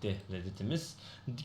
Gitti Reddit'imiz.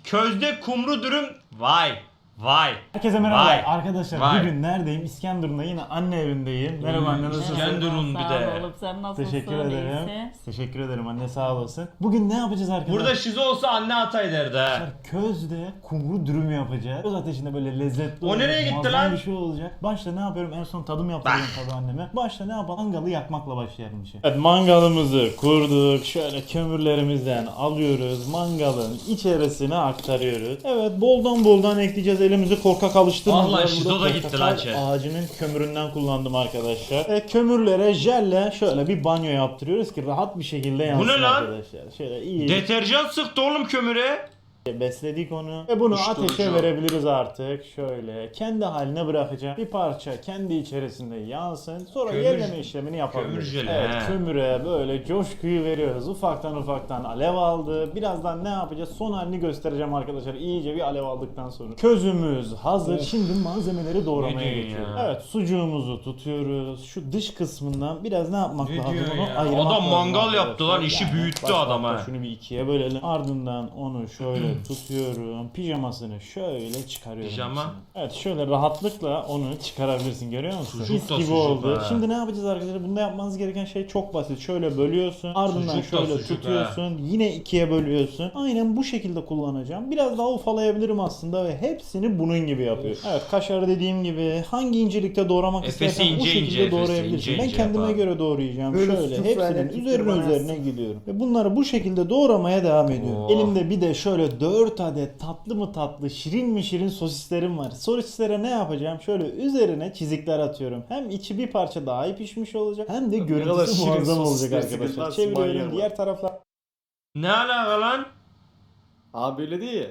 Közde kumru dürüm. Vay. Vay. Herkese merhaba Vay. arkadaşlar. Vay. Bugün neredeyim? İskenderun'da yine anne evindeyim. Merhaba anne nasılsın? İskenderun bir Sağ de. ol oğlum sen nasılsın? Teşekkür ederim. İyisin. Teşekkür ederim anne sağ olasın. Bugün ne yapacağız arkadaşlar? Burada şizo olsa anne hatay derdi ha. Közde kumru dürüm yapacağız. Köz ateşinde böyle lezzetli O olacak, nereye gitti muazzam lan? bir şey olacak. Başta ne yapıyorum? En son tadım yaptırıyorum tabii anneme. Başta ne yapalım? Mangalı yakmakla başlayalım işe. Evet mangalımızı kurduk. Şöyle kömürlerimizden alıyoruz. Mangalın içerisine aktarıyoruz. Evet boldan boldan ekleyeceğiz. Elimizi korkak alıştırmadılar. Vallahi şizo da gitti lan chat. Ağacının kömüründen kullandım arkadaşlar. E, kömürlere jelle şöyle bir banyo yaptırıyoruz ki rahat bir şekilde yansın ne lan? arkadaşlar. Şöyle iyi Deterjan sıktı oğlum kömüre. Besledik onu. Ve bunu Uyuşturucu. ateşe verebiliriz artık. Şöyle kendi haline bırakacağım. Bir parça kendi içerisinde yansın. Sonra Kömür- yerleme işlemini yapabiliriz. kömür evet, he. kömüre böyle coşkuyu veriyoruz. Ufaktan ufaktan alev aldı. Birazdan ne yapacağız? Son halini göstereceğim arkadaşlar. İyice bir alev aldıktan sonra. Közümüz hazır. Şimdi malzemeleri doğramaya geçiyoruz. Evet sucuğumuzu tutuyoruz. Şu dış kısmından biraz ne yapmak Ne lazım? Onu ya? ayırmak Adam lazım mangal yaptı arkadaşlar. lan, işi büyüttü adam ha. Şunu bir ikiye bölelim. Ardından onu şöyle tutuyorum. Pijamasını şöyle çıkarıyorum. Pijama? içine. Evet şöyle rahatlıkla onu çıkarabilirsin görüyor musun? Sucuk Mis da gibi sucuk oldu. ha. Şimdi ne yapacağız arkadaşlar? Bunda yapmanız gereken şey çok basit. Şöyle bölüyorsun. Ardından Sucuk da şöyle sucuk tutuyorsun. Yine ikiye bölüyorsun. Aynen bu şekilde kullanacağım. Biraz daha ufalayabilirim aslında ve hepsini bunun gibi yapıyorum. Evet kaşarı dediğim gibi hangi incelikte doğramak Efesi istersen o ince şekilde ince, efesi doğrayabilirsin. ince ben ince kendime yap abi. göre doğrayacağım. Böyle şöyle süt hepsinin üzerine üzerine gidiyorum. Ve bunları bu şekilde doğramaya devam ediyorum. Oo. Elimde bir de şöyle 4 adet tatlı mı tatlı, şirin mi şirin sosislerim var. Sosislere ne yapacağım? Şöyle üzerine çizikler atıyorum. Hem içi bir parça daha iyi pişmiş olacak hem de görüntüsü şirin muazzam olacak arkadaşlar. Çeviriyorum diğer taraflar Ne alaka lan? Abi öyle değil.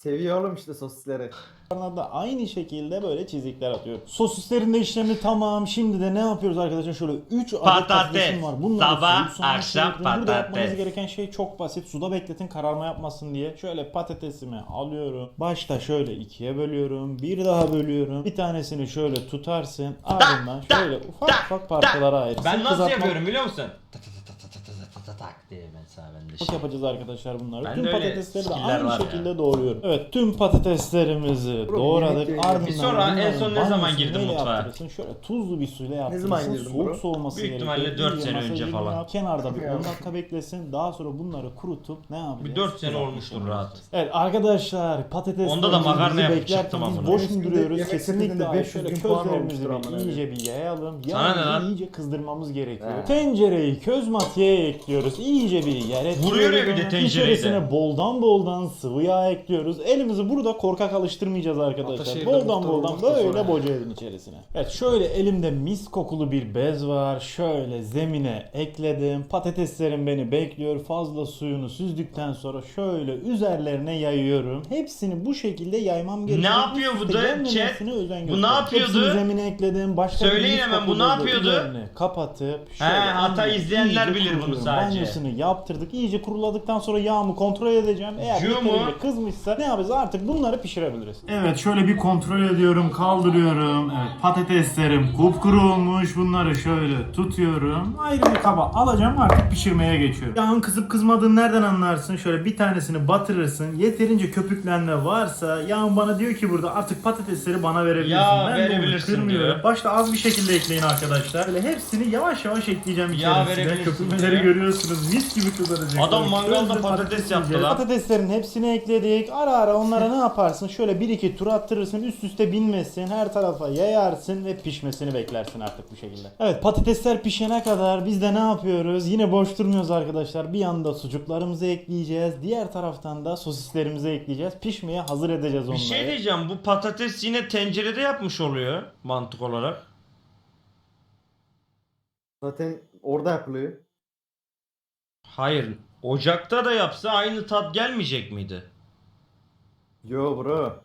Seviyor oğlum işte sosisleri. Onlarına da aynı şekilde böyle çizikler atıyorum. Sosislerin de işlemi tamam. Şimdi de ne yapıyoruz arkadaşlar? Şöyle 3 adet Patates. patatesim var. Bunları Sabah, soyup sonra akşam çevirdim. Burada yapmanız patates. gereken şey çok basit. Suda bekletin kararma yapmasın diye. Şöyle patatesimi alıyorum. Başta şöyle ikiye bölüyorum. Bir daha bölüyorum. Bir tanesini şöyle tutarsın. Ardından da, şöyle ufak da, ufak parçalara ayırırsın. Ben nasıl Kızartma- yapıyorum biliyor musun? Ta ta ta ta ta ta ta ta ta tak diye mesela ben de şey. yapacağız arkadaşlar bunları. Bende tüm öyle patatesleri de skiller aynı var şekilde doğruyorum. Evet tüm patateslerimizi doğradık. Ardından Bir sonra en bunların son ne zaman banyosunu girdin neyle mutfağa? yaptırırsın? Şöyle tuzlu bir suyla yaptırırsın. zaman girdin Soğuk bro? soğuması Büyük gerekiyor. ihtimalle dört İyice sene masajını önce falan. yap. Kenarda bir 10 dakika beklesin. Daha sonra bunları kurutup ne yapacağız? Bir 4 sene Kızartmış olmuştur rahat. Evet arkadaşlar patates Onda da makarna yapıp çıktım biz amına. boş duruyoruz? yemek Kesinlikle hayır. 500 Şöyle bin puan közlerimizi olmuştur bir amına iyice bir yayalım. Sana ne lan? Yağımızı iyice kızdırmamız gerekiyor. Tencereyi köz maddeye ekliyoruz. İyice bir yer Vuruyor ya bir de ekliyoruz. tencereyi de. İçerisine boldan boldan sıvı yağ ekliyoruz. Elimizi burada korkak alıştırmayacağız arkadaşlar. Ataşehir'de Boldan boldan böyle boca edin içerisine. Evet şöyle elimde mis kokulu bir bez var. Şöyle zemine ekledim. Patateslerim beni bekliyor. Fazla suyunu süzdükten sonra şöyle üzerlerine yayıyorum. Hepsini bu şekilde yaymam gerekiyor. yapıyor bu da chat? Bu ne yapıyordu? Hepsini zemine ekledim. Başka Söyleyin hemen, bu ne yapıyordu? Kapatıp şöyle He, hatta onu izleyenler bilir bunu sadece. Banyosunu yaptırdık. İyice kuruladıktan sonra yağımı kontrol edeceğim. Eğer mu? yeterince kızmışsa ne yapacağız? Artık bunları pişirebiliriz. Evet şöyle bir kontrol ediyorum, kaldırıyorum. Evet patateslerim kupkuru olmuş. Bunları şöyle tutuyorum. Ayrı bir kaba alacağım artık pişirmeye geçiyorum. Yağın kızıp kızmadığını nereden anlarsın? Şöyle bir tanesini batırırsın. Yeterince köpüklenme varsa yağın bana diyor ki burada artık patatesleri bana verebilirsin. Ya ben de onu verebilirsin kırmıyorum. diyor. Başta az bir şekilde ekleyin arkadaşlar. Böyle hepsini yavaş yavaş ekleyeceğim Ya içerisine. verebilirsin Köpükleri diyor. görüyorsunuz. Mis gibi kızaracak. Adam mangalda patates yaptı lan. Patateslerin hepsini ekledik. Ara ara onlara ne yaparsın? Şöyle bir iki tur attırırsın. Üst üste binmesin. Her tarafa yayarsın ve pişmesini beklersin artık bu şekilde. Evet patatesler pişene kadar biz de ne yapıyoruz? Yine boş durmuyoruz arkadaşlar. Bir yanda sucuklarımızı ekleyeceğiz. Diğer taraftan da sosislerimizi ekleyeceğiz. Pişmeye hazır edeceğiz onları. Bir şey diyeceğim bu patates yine tencerede yapmış oluyor mantık olarak. Zaten orada yapılıyor. Hayır ocakta da yapsa aynı tat gelmeyecek miydi? Yo bro.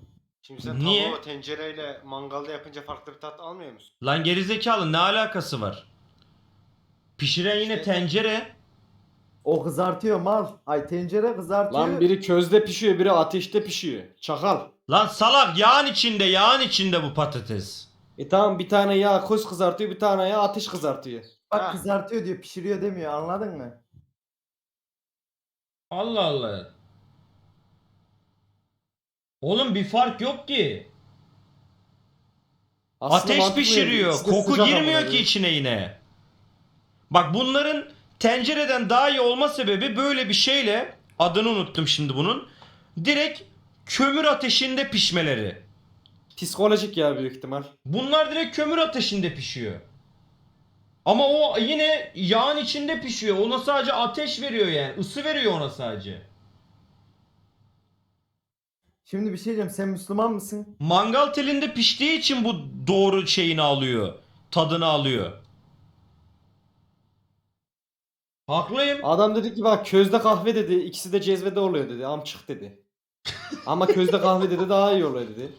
Şimdi sen Niye? tavuğu tencereyle mangalda yapınca farklı bir tat almıyor musun? Lan gerizekalı ne alakası var? Pişiren yine İşte- tencere. O kızartıyor mal. Ay tencere kızartıyor. Lan biri közde pişiyor, biri ateşte pişiyor. Çakal. Lan salak yağın içinde yağın içinde bu patates. E tamam bir tane yağ köz kızartıyor, bir tane yağ ateş kızartıyor. Bak Ha. kızartıyor diyor pişiriyor demiyor anladın mı? Allah Allah. Oğlum bir fark yok ki. Aslında Ateş mantıklı pişiriyor. yani. İkisi de Koku sıcak girmiyor amına ki içine yine. Bak bunların tencereden daha iyi olma sebebi böyle bir şeyle adını unuttum şimdi bunun. Direkt kömür ateşinde pişmeleri. Psikolojik ya büyük ihtimal. Bunlar direkt kömür ateşinde pişiyor. Ama o yine yağın içinde pişiyor. Ona sadece ateş veriyor yani. Isı veriyor ona sadece. Şimdi bir şey diyeceğim. Sen Müslüman mısın? Mangal telinde piştiği için bu doğru şeyini alıyor. Tadını alıyor. Haklıyım. Adam dedi ki bak közde kahve dedi. ikisi de cezvede oluyor dedi. Amçık dedi. Ama közde kahve dedi daha iyi oluyor dedi.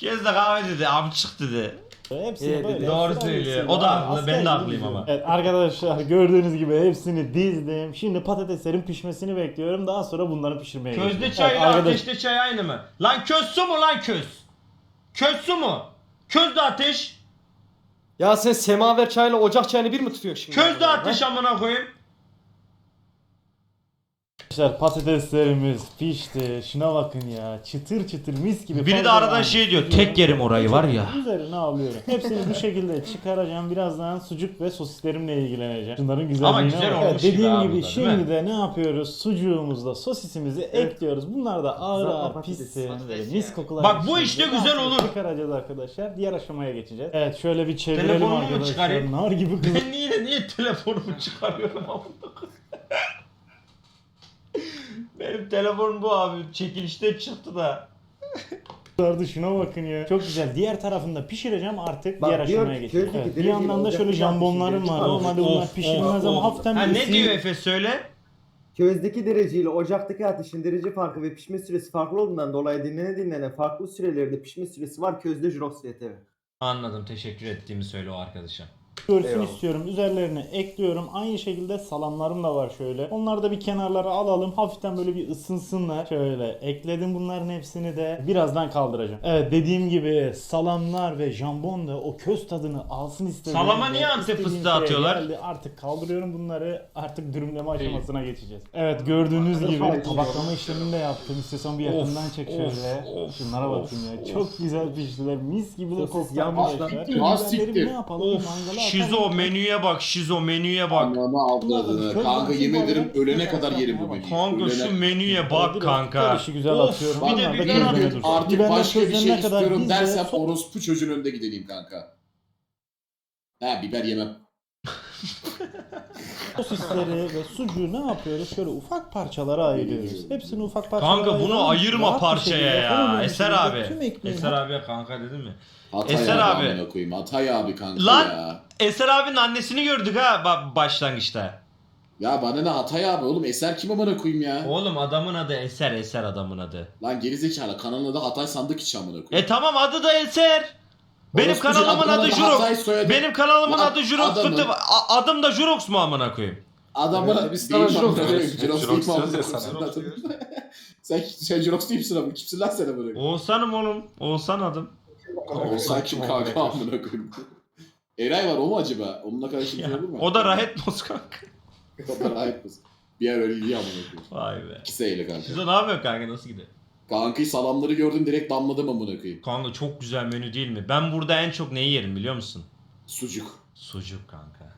Kez de kahve dedi, amçık dedi. Hepsini Evet, böyle. doğru sırayla söylüyor. O da haklı, ben de haklıyım ama. Evet arkadaşlar gördüğünüz gibi hepsini dizdim. Şimdi patateslerin pişmesini bekliyorum. Daha sonra bunları pişirmeye Közde geçeceğim. çay ile Evet, arkadaş- ateşte çay aynı mı? Lan köz su mu lan köz? Köz su mu? Köz de ateş. Ya sen semaver çayla ocak çayını bir mi tutuyorsun şimdi? Köz de ateş amına koyayım. Arkadaşlar patateslerimiz pişti. Şuna bakın ya. Çıtır çıtır mis gibi. Biri de aradan şey diyor, tek yerim orayı var ya. Üzerine alıyorum. Hepsini bu şekilde çıkaracağım. Birazdan sucuk ve sosislerimle ilgileneceğim. Şunların güzelliğine Ama güzel bak. olmuş Evet, gibi Dediğim abi gibi bu da, değil şimdi de ne yapıyoruz? Sucuğumuzla sosisimizi ekliyoruz. Bunlar da ağır Kızartma ağır patates. pişsin. Patates Böyle ya. mis kokular. Bak bu işte güzel olur. Çıkaracağız arkadaşlar. Diğer aşamaya geçeceğiz. Evet şöyle bir çevirelim Telefonumu mu arkadaşlar. çıkarayım? Nar gibi kız. Ben niye niye telefonumu çıkarıyorum amına koyayım? Benim telefonum bu abi. Çekilişte çıktı da. kızardı şuna bakın ya. Çok güzel. Diğer tarafında pişireceğim artık Bak, diğer diyor aşamaya ki, köydeki Evet, bir yandan da şöyle olacak jambonlarım var. şey. Normalde bunlar Of, pişirilmez of, ama of. hafiften Ha bir ne ısıyı- diyor Efe söyle? Közdeki dereceyle ocaktaki ateşin derece farkı ve pişme süresi farklı olduğundan dolayı dinlene dinlene farklı sürelerde pişme süresi var közde Jurox VTV. Anladım teşekkür ettiğimi söyle o arkadaşa. Görsün Eyvallah. istiyorum. Üzerlerine ekliyorum. Aynı şekilde salamlarım da var şöyle. Onları da bir kenarlara alalım. Hafiften böyle bir ısınsınlar. Şöyle ekledim bunların hepsini de. Birazdan kaldıracağım. Evet dediğim gibi salamlar ve jambon da o köz tadını alsın istedim. Salama niye Antep istediğim fıstığı şeye atıyorlar? Geldi. Artık kaldırıyorum bunları. Artık dürümleme aşamasına geçeceğiz. Evet gördüğünüz gibi tabaklama işlemini de yaptım. İstiyorsan bir yakından çek şöyle. of, Şunlara bakın ya. Çok güzel piştiler. Mis gibi de koktu yanmış lan. arkadaşlar. Biberleri siktir. Ne yapalım? Mangala şizo menüye bak şizo menüye bak. Anlama avladığını. Köz Kanka bahsi yemin ederim ölene kadar yerim bu menüyü. Kanka şu menüye bak kanka. karışı güzel Of, atıyorum. bir de közlenme atıyor. dursun. Artık Biberler başka bir şey kadar istiyorum biz de dersem orospu çocuğun önünde gidelim kanka. Ha biber yemem. Sosisleri ve sucuğu ne yapıyoruz? Şöyle ufak parçalara ayırıyoruz. Hepsini ufak parçalara Kanka bunu ayırma Rahat bir parçaya şekilde ya. Eser içine. Tüm abi. ekmeği Eser abiye kanka dedin mi? Hatay Eser abi. abi. amına koyayım. Hatay abi kanka Lan! ya. Eser abinin annesini gördük ha ba- başlangıçta. Ya bana ne Hatay abi oğlum Eser kim amına koyayım ya? Oğlum adamın adı Eser, Eser adamın adı. Lan gerizekalı kanalın adı Hatay sandık içi amına koyayım. E tamam adı da Eser. Benim kanalımın adı adamın Jurox. Soyadı. Benim kanalımın Lan adı Jurox. adamın- Fıtı- A- adım da Jurox mu amına koyayım? Adamı biz sana amına koyayım. diyoruz. Ya sana. Sen Sen, sen Jurox değil misin abi? Kimsin lan sen amına koyayım? Oğuzhan'ım oğlum. Oğuzhan adım. Olsan kim kanka amına koyayım. Eray var o mu acaba? Onunla karıştırmış Ya, olur mu? o da Rahet Moskak. O da rahat mısın? Bir yer öyle iyi amına koyayım. Vay be. İki seyle kanka. Size ne yapıyor kanka nasıl gidiyor? Kankayı salamları gördüm direkt damladım amına koyayım. Kanka çok güzel menü değil mi? Ben burada en çok neyi yerim biliyor musun? Sucuk. Sucuk kanka.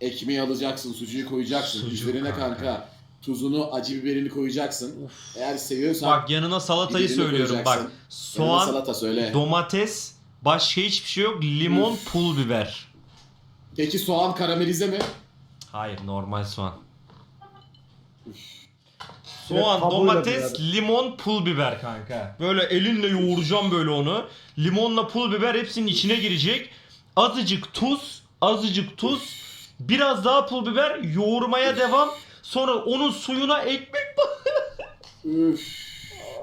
Ekmeği alacaksın, sucuğu koyacaksın. Sucuk Üzerine kanka. kanka. tuzunu, acı biberini koyacaksın. Uf. Eğer seviyorsan Bak yanına salatayı söylüyorum bak. yanına Soğan, salata söyle. domates, başka hiçbir şey yok. Limon, pul biber. Peki soğan karamelize mi? Hayır normal soğan. Soğan, kabuğuyla domates, limon, pul biber kanka. Böyle elinle yoğuracağım böyle onu. Limonla pul biber hepsinin içine girecek. Azıcık tuz, azıcık tuz, biraz daha pul biber, yoğurmaya devam. Sonra onun suyuna ekmek Üf.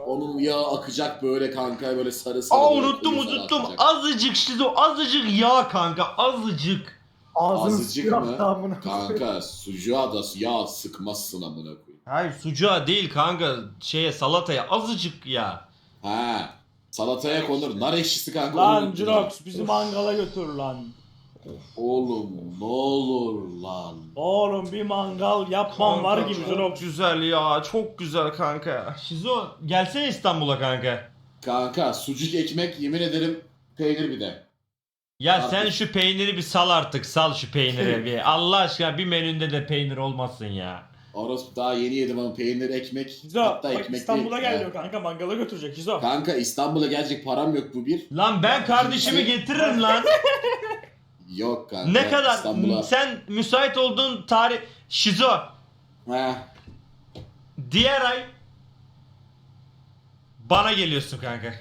Onun yağı akacak böyle kanka böyle sarı sarı. Aa böyle unuttum sarı unuttum. akacak. Azıcık şizo, azıcık yağ kanka, azıcık. Ağzını Azıcık sıkıyor mı? amına. Kanka sucuğa da yağ sıkmazsın amına koyayım. Hayır sucuğa değil kanka, şeye salataya azıcık ya. Ha. Salataya konur. Nar ekşisi kanka. Lan Jirox bizi mangala götür lan. Oğlum ne olur lan. Oğlum bir mangal yapmam var gibi çok Jirox. güzel ya. Çok güzel kanka. Şizo gelsene İstanbul'a kanka. Kanka sucuk ekmek yemin ederim peynir bir de. Ya Abi. sen şu peyniri bir sal artık. Sal şu peyniri bir. Allah aşkına bir menünde de peynir olmasın ya. Orospu daha yeni yedim ama peynir ekmek. Hizo hatta bak ekmek İstanbul'a değil. geliyor kanka mangala götürecek Hizo. Kanka İstanbul'a gelecek param yok bu bir. Lan ben kardeşimi getiririm lan. Yok kanka. Ne kadar İstanbul'a. sen müsait olduğun tarih Şizo Heh. diğer ay bana geliyorsun kanka.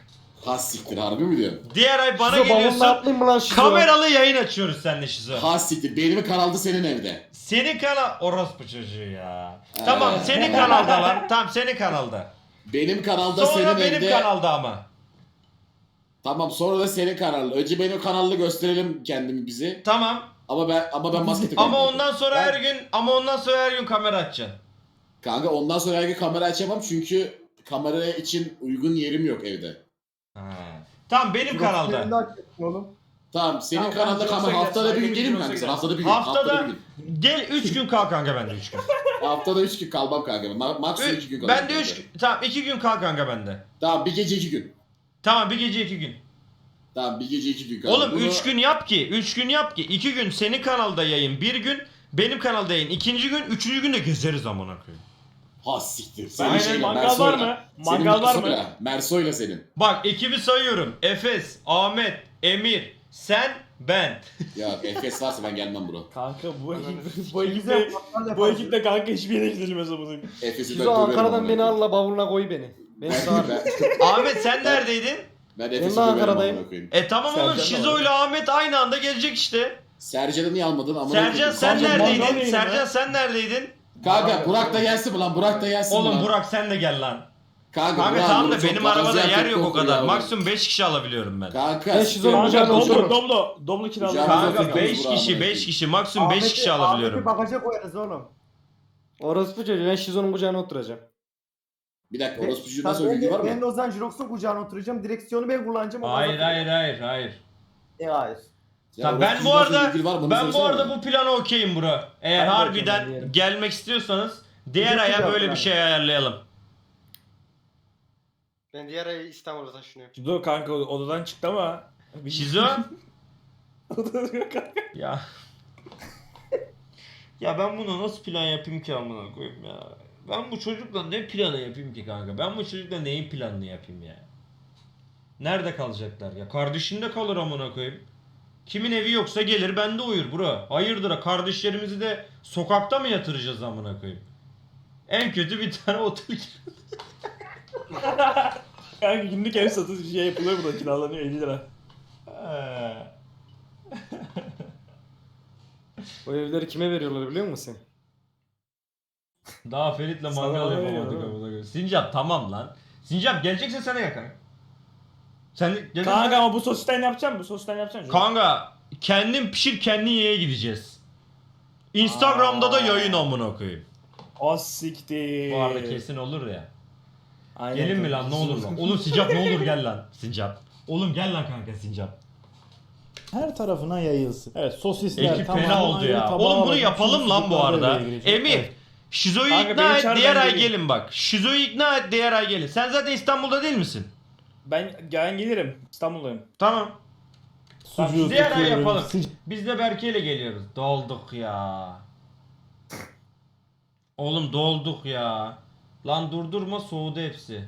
Has siktir harbi mi diyorsun? Diğer ay bana Şizo bavulunu geliyorsun. atlayayım mı lan Şizo? Kameralı yayın açıyoruz seninle Şizo. Has siktir. Benim kanalda senin evde. Senin kanal orospu çocuğu ya. Ee. Tamam senin kanalda lan. Tamam senin kanalda. Benim kanalda Sonra senin benim evde. kanalda ama. Tamam sonra da senin kanalda. Önce benim kanalda gösterelim kendimi bizi. Tamam. Ama ben ama ben maske takıyorum. Ama ondan sonra her gün ama ondan sonra her gün kamera açacaksın. Kanka ondan sonra her gün kamera açamam çünkü kamera için uygun yerim yok evde. Ha. Tamam benim kanalda. Oğlum. Tamam senin Tamam, kanalda Jirox'a haftada bir gün gelin mi Jirox'a kanka? sen? gelsin. Haftada bir gün. Haftada bir gün. gel 3 gün kal kanka bende 3 gün. Haftada 3 gün kalmam kanka. Ma- Maksimum 2 gün kalırım. ben de 3 kanka. tamam 2 gün kal kanka bende. Tamam bir gece 2 gün. Tamam bir gece 2 gün. Tamam bir gece 2 gün kalırım. Oğlum Bunu- 3 gün yap ki 3 gün yap ki 2 gün senin kanalda yayın 1 gün benim kanalda yayın ikinci gün üçüncü gün de gezeriz amına koyayım. Ha siktir. Senin aynen, şeyle, mangal Merso'yla. var mı? Senin Mangal var mı? Merso'yla. Merso'yla senin. Bak ekibi sayıyorum. Efes, Ahmet, Emir, sen, ben. Ya Efes varsa ben gelmem bro. Kanka bu ekip bu Bize ekipte bu ekipte kanka hiçbir yere gidilmez ama. Efes'i ben Şizo döverim Ankara'dan beni al la bavuluna koy beni. Ben Ben, sağ ben, Ahmet sen neredeydin? ben Efes'i döverim Ankara'dayım. amına koyayım. E tamam oğlum Sercan Şizo ile Ahmet aynı anda gelecek işte. Sercan'ı niye almadın? Amına Sercan koyayım. sen mangal neredeydin? yayını Sercan sen neredeydin? Kanka Burak da gelsin mi lan? Burak da gelsin mi Oğlum lan? Burak sen de gel lan. Kanka, Kanka Burak tamam da çok benim arabada yer yok o kadar. ya. Maksimum 5 kişi alabiliyorum ben. Kanka Ben siktir. Şizo'nun Kanka kucağına Doblo otururum. Doblo Doblo kiralı. Kucağına Kanka otururum. 5 Burak'ın kişi 5 koyayım. kişi maksimum 5 Ahmet'i- kişi alabiliyorum. bagaja koyarız oğlum. Orospu çocuğu ben Şizo'nun kucağına oturacağım. Bir dakika orospu çocuğu Tamam, nasıl ben bilgi var Ben mı? de o zaman Jirox'un kucağına oturacağım. Direksiyonu ben kullanacağım. o Hayır hayır hayır hayır. E hayır. Ya Tamam, ben bu arada ben bu arada bu plana okeyim bro. Eğer Ben de harbiden okeyim gelmek istiyorsanız diğer aya böyle bir şey ayarlayalım. Ben diğer ay İstanbul'a taşınıyorum. Dur kanka odadan çıktı ama. Şizo ya. ya ben bunu nasıl plan yapayım ki amına koyayım ya. Ben bu çocukla ne planı yapayım ki kanka? Ben bu çocukla neyin planını yapayım ya? Nerede kalacaklar ya? Kardeşinde kalır amına koyayım. Kimin evi yoksa gelir bende uyur bro. Hayırdır ha kardeşlerimizi de sokakta mı yatıracağız amına koyayım? En kötü bir tane otel Kanka günlük ev satışı şey yapılıyor burada kiralanıyor 50 lira. O evleri kime veriyorlar biliyor musun sen? Daha Ferit'le Sana mangal yapamadık ya, amına koyayım. Sincap tamam lan. Sincap gelecekse sana yakın. Sen Kanka ama bu sosisten yapacağım bu sosisten yapacağım. Kanka kendin pişir kendin yeye gideceğiz. Instagram'da da yayın amına koyayım. O siktir. Bu arada kesin olur ya. Aynen Gelin mi lan ne olur lan? Oğlum Sincap ne olur gel lan Sincap. Oğlum gel lan kanka Sincap. Her tarafına yayılsın. Evet sosisler Ekip tamamen fena oldu ya. Oğlum bunu yapalım lan bu arada. Emir. Şizo'yu Kanka ikna beni et çağır, diğer ben ay geleyim. gelin bak. Şizo'yu ikna et diğer ay gelin. Sen zaten İstanbul'da değil misin? Ben ben gelirim. İstanbul'dayım. Tamam. Sucuğu diğer ay tutuyorum. yapalım. Sıc- Biz de Berke ile geliyoruz. Dolduk ya. Oğlum dolduk ya. Lan durdurma soğudu hepsi.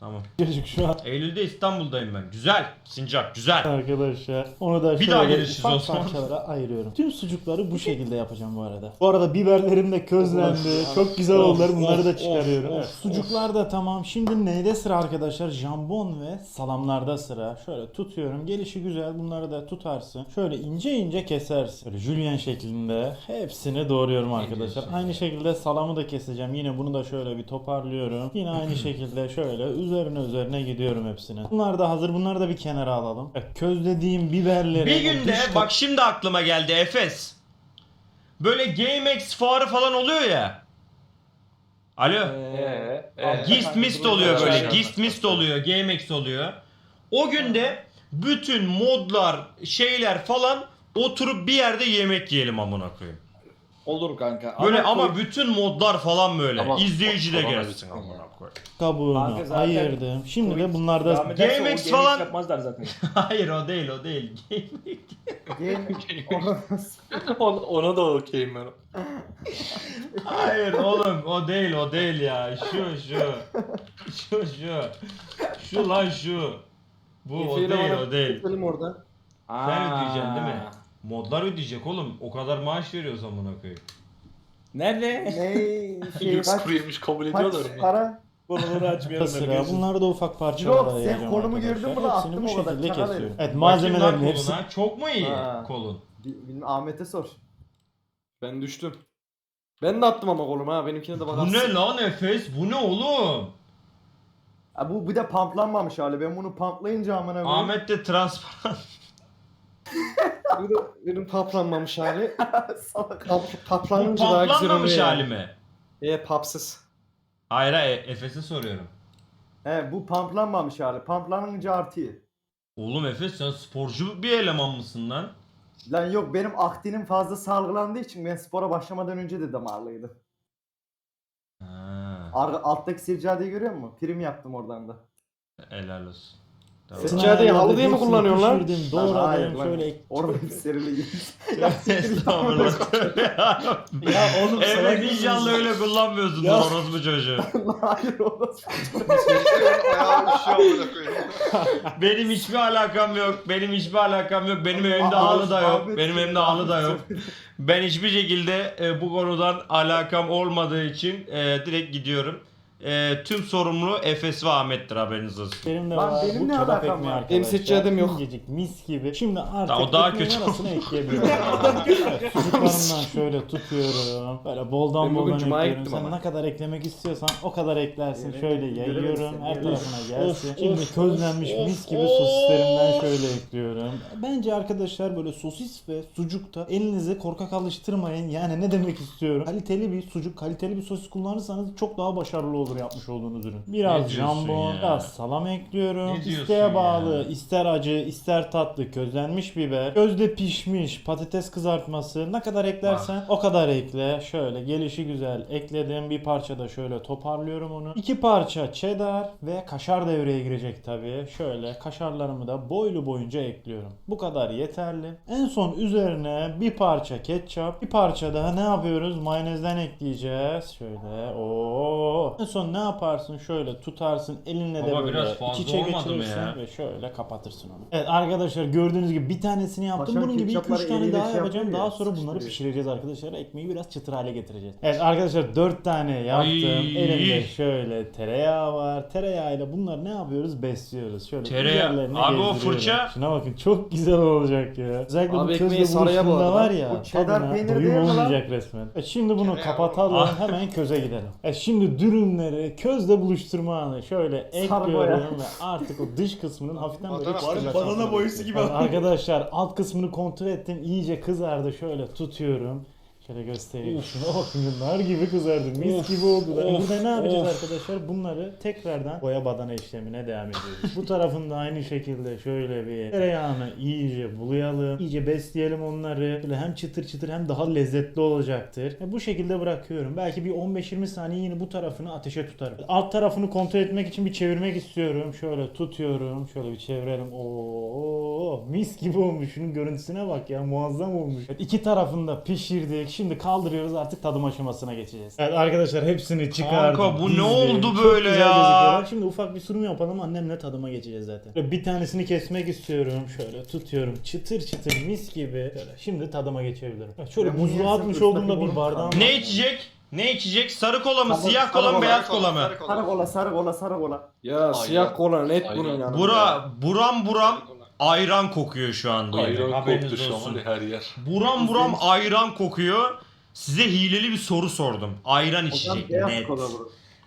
Tamam. Çocuk şu an Eylül'de İstanbul'dayım ben. Güzel. Sincap güzel. arkadaşlar. Onu da Bir şöyle daha gelişiriz ufak o zaman. parçalara ayırıyorum. Tüm sucukları bu şekilde yapacağım bu arada. Bu arada biberlerim de közlendi. Çok güzel Of, oldular. Bunları of, da çıkarıyorum. of, Evet, of, Sucuklar da tamam. Şimdi neyde sıra arkadaşlar? Jambon ve salamlarda sıra. Şöyle tutuyorum. Gelişi güzel. Bunları da tutarsın. Şöyle ince ince kesersin. Böyle jülyen şeklinde hepsini doğruyorum arkadaşlar. diyorsun Aynı şekilde salamı da keseceğim. Yine bunu da şöyle bir toparlıyorum. Yine aynı şekilde şöyle üzerine üzerine gidiyorum hepsini. Bunlar da hazır. Bunları da bir kenara alalım. Evet, közlediğim biberleri. Bir günde dış bak şimdi aklıma geldi Efes. Böyle GameX fuarı falan oluyor ya. Alo. Eee. Gift mist oluyor böyle. Gift mist oluyor. GameX oluyor. O günde bütün modlar, şeyler falan Oturup bir yerde yemek yiyelim amına koyayım. Olur kanka. Böyle ama, bütün modlar falan böyle. Ama- İzleyici de Ama- gelsin amına koyayım. Kabuğunu zaten ayırdım. Şimdi de bunlarda devam ederse o GameX falan- yapmazlar zaten. Hayır o değil o değil. ona, ona da okeyim ben. Hayır oğlum o değil o değil ya. Şu şu. Şu şu. Şu lan şu. Bu o Efe'yle değil bana o değil. Benim orada. Sen ödeyeceksin değil mi? Modlar ödeyecek oğlum. O kadar maaş veriyoruz amına koyayım. Nerede? Ne şey Lüks kaç, kuru yemiş kabul kaç ediyorlar mı? para? Konuları açmayalım. sıra bunları da ufak parçalara Yok, sen ayıracağım konumu arkadaşlar. gördün mü lan? Hepsini Attım bu o kadar, şekilde çakal kesiyorum. herif. Evet Bakayım lan malzemelerin hepsi koluna. Çok mu iyi Ha. kolun? Ahmet'e sor. Ben düştüm. Ben de attım ama koluma ha. Benimkine de bakarsın. Bu ne lan Efes? Bu ne oğlum? Ha, bu bir de pamplanmamış hali. Ben bunu pamplayınca amına koyayım. Ahmet de transparan. Benim paplanmamış hali. Salak. Pap, Bu paplanınca daha güzel oluyor. pamplanmamış ya. hali mi? E papsız. Hayır hayır Efes'e soruyorum. He bu pamplanmamış hali. Pamplanınca artıyor. Oğlum Efes sen sporcu bir eleman mısın lan? Lan yok benim aktinim fazla salgılandığı için ben spora başlamadan önce de damarlıydı. Ha, Ar- alttaki seccadeyi görüyor musun? Prim yaptım oradan da. helal olsun. Seccadeyi halı diye mi kullanıyorsun lan? Pişirdim, doğradım, şöyle ek- Orada bir serili Estağfurullah. Ya oğlum salak inşallah öyle kullanmıyorsundur Ya. orospu çocuğu. Hayır amına koyayım. Benim hiçbir alakam yok. Benim hiçbir alakam yok. Benim evimde Aa, halı da yok. Ahmet Benim ya, evimde halı da yok. Ben hiçbir şekilde e, bu konudan alakam olmadığı için e, direkt gidiyorum. E, tüm sorumlu Efes ve Ahmet'tir haberiniz olsun. Benim de Lan var. benim Bu ne kebap alakam ekmeği var? arkadaşlar. Benim seccadem yok. İncecik mis gibi. Şimdi artık Tamam, o daha ekmeğin kötü. arasına ekleyebilirim. Evet, Sucuklarımdan şöyle tutuyorum. Böyle boldan Ben bugün boldan Cuma'ya ekliyorum. gittim Sen ama. ne kadar eklemek istiyorsan o kadar eklersin. Evet, şöyle yayıyorum. Her tarafına gelsin. Of, Şimdi közlenmiş mis gibi sosislerimden şöyle ekliyorum. Bence arkadaşlar böyle sosis ve sucukta elinizi korkak alıştırmayın. Yani ne demek istiyorum? Kaliteli bir sucuk, kaliteli bir sosis kullanırsanız çok daha başarılı olur yapmış olduğunuz ürün. Biraz jambon, ya? biraz salam ekliyorum. İsteğe bağlı, ya? ister acı, ister tatlı, közlenmiş biber, közde pişmiş, patates kızartması ne kadar eklersen o kadar ekle. Şöyle gelişi güzel ekledim. Bir parça da şöyle toparlıyorum onu. İki parça cheddar ve kaşar devreye girecek tabii. Şöyle kaşarlarımı da boylu boyunca ekliyorum. Bu kadar yeterli. En son üzerine bir parça ketçap, bir parça daha ne yapıyoruz? Mayonezden ekleyeceğiz. Şöyle. Oo. En son ne yaparsın? Şöyle tutarsın elinle de Baba böyle biraz fazla iç içe olmadı mı geçirirsin ya? ve şöyle kapatırsın onu. Evet arkadaşlar gördüğünüz gibi bir tanesini yaptım. Paşam Bunun gibi 2-3 ketçapları tane eliyle daha şey yapacağım. yapıyor Daha ya, sonra bunları pişireceğiz arkadaşlar. Ekmeği biraz çıtır hale getireceğiz. Evet arkadaşlar 4 tane yaptım. Ay. Elimde şöyle tereyağı var. Tereyağıyla bunları ne yapıyoruz? Besliyoruz. Şöyle Tereyağı- üzerlerine Abi o gezdiriyorum. fırça- Şuna bakın çok güzel olacak ya. Özellikle Abi bu ekmeği közle buluştuğunda boğadı var ya. Bu cheddar tadına peyniri doyum değil mi lan? olmayacak resmen. E şimdi bunu Tereyağı kapatalım. Ah. Hemen köze gidelim. E şimdi dürümleri közle buluşturma anı şöyle ekliyorum ve artık o dış kısmının hafiften böyle çıtırlaşmasını Banana boyusu gibi. Yani arkadaşlar alt kısmını kontrol ettim. İyice kızardı. Şöyle tutuyorum. Şöyle göstereyim. Şuna bakın nar gibi kızardı. Mis Of, gibi oldular. of, Burada ne yapacağız of. arkadaşlar? Bunları tekrardan boya badana işlemine devam ediyoruz. Bu tarafında aynı şekilde şöyle bir tereyağını iyice bulayalım. İyice besleyelim onları. Böyle hem çıtır çıtır hem daha lezzetli olacaktır. E bu şekilde bırakıyorum. Belki bir 15-20 saniye yine bu tarafını ateşe tutarım. Alt tarafını kontrol etmek için bir çevirmek istiyorum. Şöyle tutuyorum. Şöyle bir çevirelim. Oo, mis gibi olmuş. Şunun görüntüsüne bak ya. Muazzam olmuş. Evet, iki tarafını da pişirdik. Şimdi kaldırıyoruz artık tadım aşamasına geçeceğiz. Evet arkadaşlar hepsini çıkardık. Kanka, bu ne oldu Çok böyle güzel ya? gözüküyorlar. Şimdi ufak bir sunum yapalım. Annemle tadıma geçeceğiz zaten. Böyle bir tanesini kesmek istiyorum. Şöyle tutuyorum. Çıtır çıtır mis gibi. Şöyle. Şimdi tadıma geçebilirim. Evet, Şöyle buzluğa atmış olduğumda bir bardağım. Ne içecek? Ne içecek? Sarı kola mı? Sarı- Siyah sarı kola mı? kola, Beyaz kola mı? sarı kola, sarı kola, sarı kola. Ya siyah kola net bunun yanında. Bura, buram buram ayran kokuyor şu an bu yemek. Ayran koktu şu an her yer. Buram buram ayran kokuyor. Size hileli bir soru sordum. Ayran içecek. Net.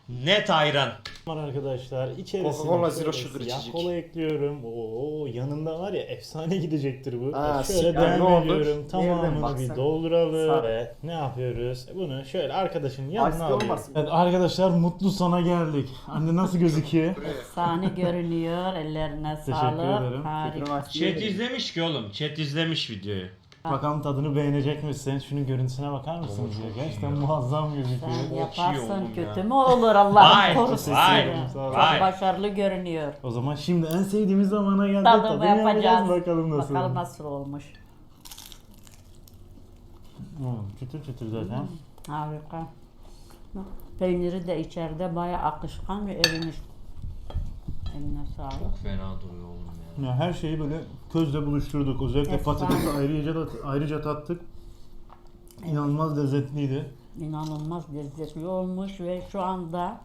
Net ayran. var arkadaşlar. İçerisine Coca-Cola şöyle Zero Sugar siyah içecek. kola ekliyorum. Oo yanında var ya efsane gidecektir bu. Evet, şöyle siyah ne devam olur? Nereden Tamamını bir dolduralım. Sağ. Ve ne yapıyoruz? Bunu şöyle arkadaşın yanına tea alıyoruz. olmasın? Evet arkadaşlar mutlu sona geldik. Anne nasıl gözüküyor? Sahne görünüyor. Ellerine Teşekkür sağlık. ederim. Harika. Chat izlemiş ki oğlum. Chat izlemiş videoyu. Bakalım tadını beğenecek misin? Şunun görüntüsüne bakar mısınız ya? Gerçekten muazzam gözüküyor. Sen yaparsın oğlum kötü ya. mü olur Vay, Allah'ım korusun vay, seni. Çok vay. başarılı görünüyor. O zaman şimdi en sevdiğimiz zamana geldik. Tadımı Tadını yapacağız. Bakalım nasıl. Bakalım nasıl olmuş. Hmm, çıtır çıtır zaten. Harika. Peyniri de içeride bayağı akışkan ve erimiş. Eline sağlık. Çok fena duruyor oğlum ya. Ya her şeyi böyle közle buluşturduk. Özellikle Efsane. patatesi ayrıca, ayrıca tattık. İnanılmaz lezzetliydi. İnanılmaz lezzetli olmuş ve şu anda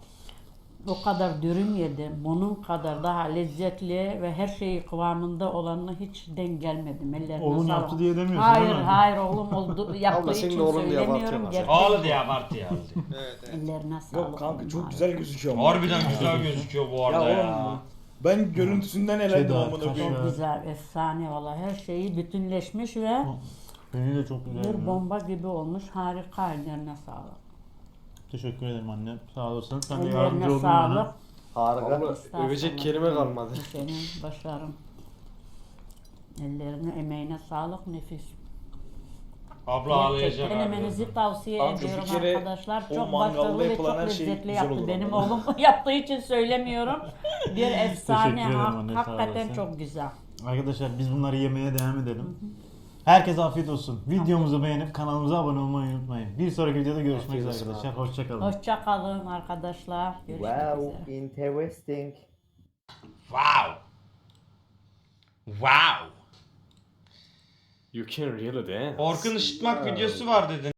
o kadar dürüm yedim. Bunun kadar daha lezzetli ve her şeyi kıvamında olanını hiç denk gelmedim. Ellerine Oğlum sağlık. yaptı diye demiyorsun Hayır değil mi? hayır oğlum oldu, yaptığı Abla, senin için oğlun diye söylemiyorum. abartıyorsun Gerçek Ağlı diye abartı ya. Evet, evet. Ellerine sağlık. Yok kanka çok güzel gözüküyor. ama. Harbiden güzel gözüküyor bu Ya arada ya. oğlum ben görüntüsünden elendim Cheddar, amına koyayım. kaşar. Güzel, efsane valla. Her şeyi bütünleşmiş ve Beni de çok güzel. bir bomba gibi olmuş. Harika ellerine sağlık. Teşekkür ederim anne. Sağ olasın. Sen de Ellerine yardımcı oldun sağlık. bana. Abla Estağfurullah. övecek kelime kalmadı. Senin başarın. Ellerine, emeğine sağlık. Nefis. Abla ağlayacak Gerçekten abi. yemenizi tavsiye bir ediyorum kere arkadaşlar. o Çok mangalda başarılı ve yapılan çok her şey lezzetli güzel yaptı. olur Benim ama. oğlum yaptığı için söylemiyorum. Bir efsane. Teşekkür ederim hak- anne, sağ hakikaten olasın. çok güzel. Arkadaşlar biz bunları yemeye devam edelim. Herkese afiyet olsun. Videomuzu beğenip kanalımıza abone olmayı unutmayın. Bir sonraki videoda görüşmek üzere arkadaşlar. Hoşçakalın. Hoşça kalın arkadaşlar. Görüşmek Wow, üzere. interesting. Wow. Wow. You can really dance. Orkun ışıtmak videosu var dedin.